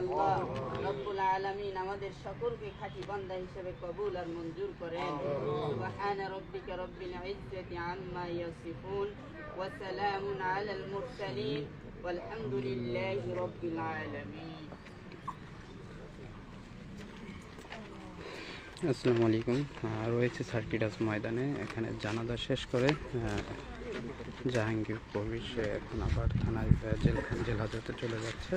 আল্লাহ রব্বুল আলামিন আমাদের সকলকে খাঁটি বান্দা হিসেবে কবুল আর মঞ্জুর করেন। সুবহান রব্বিকা রব্বিল ইজ্জাতি আম্মা ইয়াসিফুন ওয়া সালামুন আলাল মুরসালিন। আলহামদুলিল্লাহি রব্বিল আলামিন। আসসালামু আলাইকুম। রয়েছে সার্কিটাস ময়দানে। এখানে জানাজা শেষ করে জাহাঙ্গীর কবির সে এখন আবার থানায় জেল জেল চলে যাচ্ছে।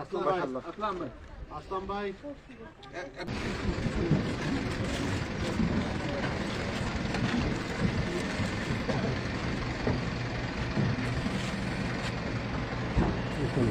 আসলাম ভাই আসলাম ভাই এখন